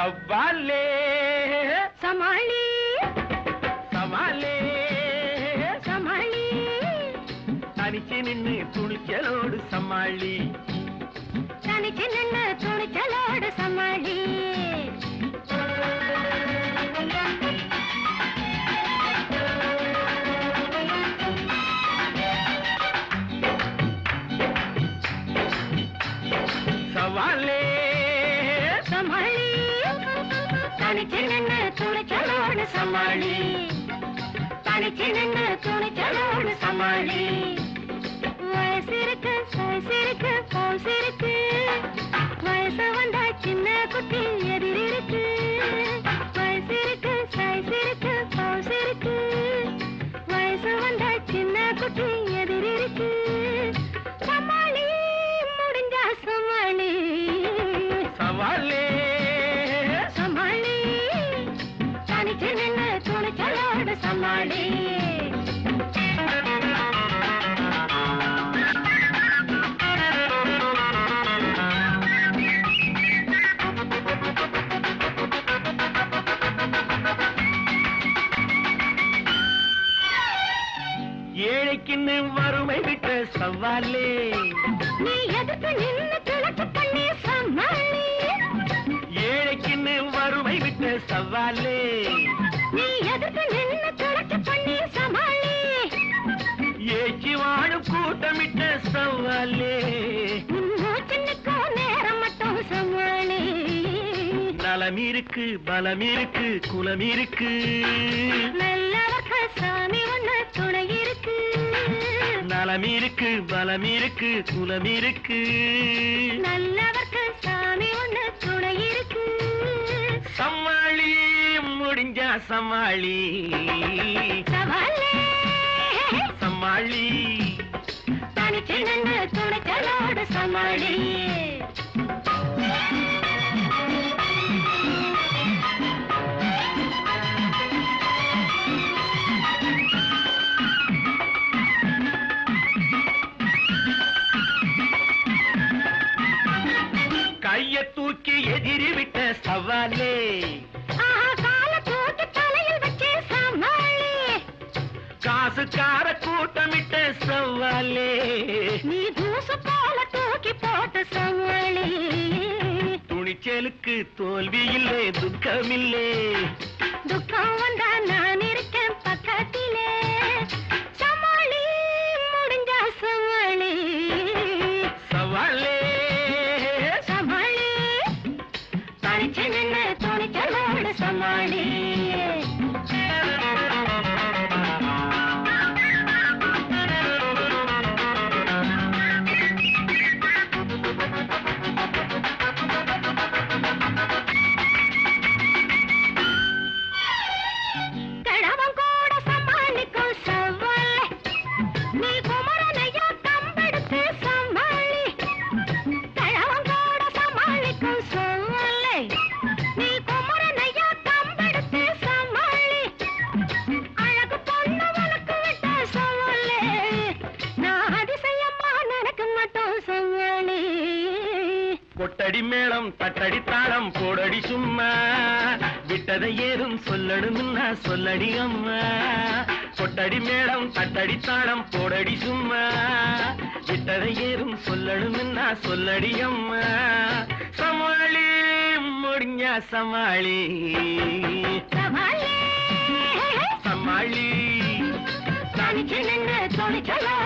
சவாலே சமாளி சவாலே சமாளி தனிச்சு நின்னு துணிச்சலோடு சமாளி தனிச்சு நின்று துணிச்சலோடு சமாளி தனிச்சு நின்று துணிச்சலோடு சமாளி. தனிச்சு நின்று துணிச்சலோடு சமாளி. துணிச்சலோடு சமாளி ஏழைக்குன்னு வறுமை விட்ட சவாலே. நீ எதுக்கு நின்னு கிழக்கு பண்ணி சமாளி. ஏழைக்குன்னு வறுமை விட்ட சவாலே. நீ எதுக்கு நின்னு நலம் இருக்கு பலம் இருக்கு குலம் இருக்கு நல்லவர்கள் சாமி ஒண்ணு துணை இருக்கு நலம் இருக்கு பலம் இருக்கு குலம் இருக்கு நல்லவர்கள் சாமி ஒண்ணு துணை இருக்கு சமாளி முடிஞ்சா சமாளி. சமாளி. தனிச்சு நின்று துணைச்சலோடு சமாளி. சவாலே. காசுக்கார கூட்டமிட்ட சவாலே. நீ தூசு போல தூக்கி போட்டு சமாளி துணிச்சலுக்கு தோல்வி இல்லை துக்கமில்லே. கொட்டடி மேளம் தட்டடி தாளம் போடடி சும்மா. விட்டதை ஏதும் சொல்லணும்னா சொல்லடி அம்மா. கொட்டடி மேளம் தட்டடி தாளம் போடடி சும்மா. விட்டதை ஏதும் சொல்லணும்னா சொல்லடி அம்மா. சமாளி முடிஞ்சா சமாளி. சவாலே சமாளி. தனிச்சு நின்று துணிச்சலோ.